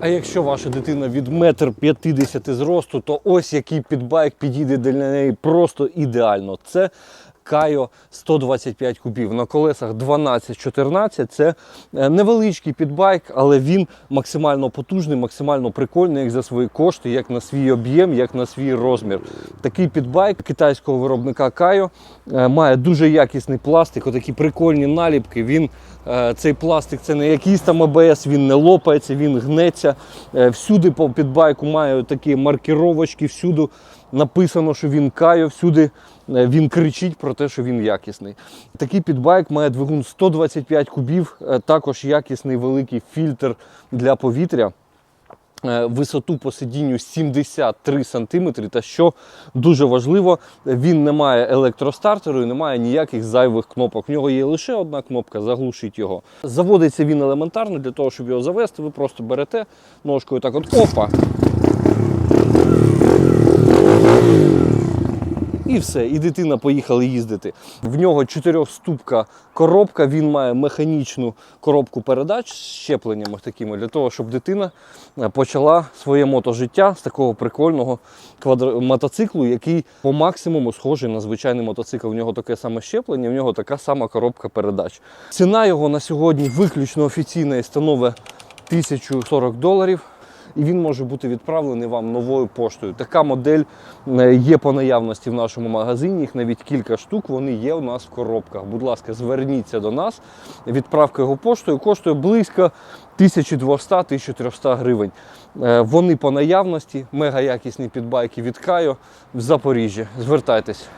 А якщо ваша дитина від метр п'ятдесяти зросту, то ось який підбайк підійде для неї просто ідеально. Це Кайо 125 кубів на колесах 12-14. Це е, невеличкий підбайк, але він максимально потужний, максимально прикольний, як за свої кошти, як на свій об'єм, як на свій розмір. Такий підбайк китайського виробника Кайо е, має дуже якісний пластик, отакі прикольні наліпки. Він е, цей пластик це не якийсь там АБС, він не лопається, він гнеться. Всюди по підбайку має такі маркіровочки, всюди написано, що він кайо, всюди е, він кричить про те, що він якісний. Такий підбайк має двигун 125 кубів, е, також якісний великий фільтр для повітря. Е, Висоту по сидінню 73 см, та що дуже важливо, він не має електростартеру і не має ніяких зайвих кнопок. В нього є лише одна кнопка, заглушить його. Заводиться він елементарно, для того, щоб його завести, ви просто берете ножкою так от опа. І все, і дитина поїхала їздити. В нього чотирьохступка коробка, він має механічну коробку передач з щепленнями такими, для того, щоб дитина е, почала своє мотожиття з такого прикольного квадр... мотоциклу, який по максимуму схожий на звичайний мотоцикл. В нього таке саме щеплення, в нього така сама коробка передач. Ціна його на сьогодні виключно офіційна і становить 1040 доларів і він може бути відправлений вам новою поштою. Така модель е, є по наявності в нашому магазині. Їх навіть кілька штук. Вони є у нас в коробках. Будь ласка, зверніться до нас. Відправка його поштою коштує близько 1200-1300 гривень. Е, Вони по наявності, мега якісні підбайки від Кайо в Запоріжжі. Звертайтесь.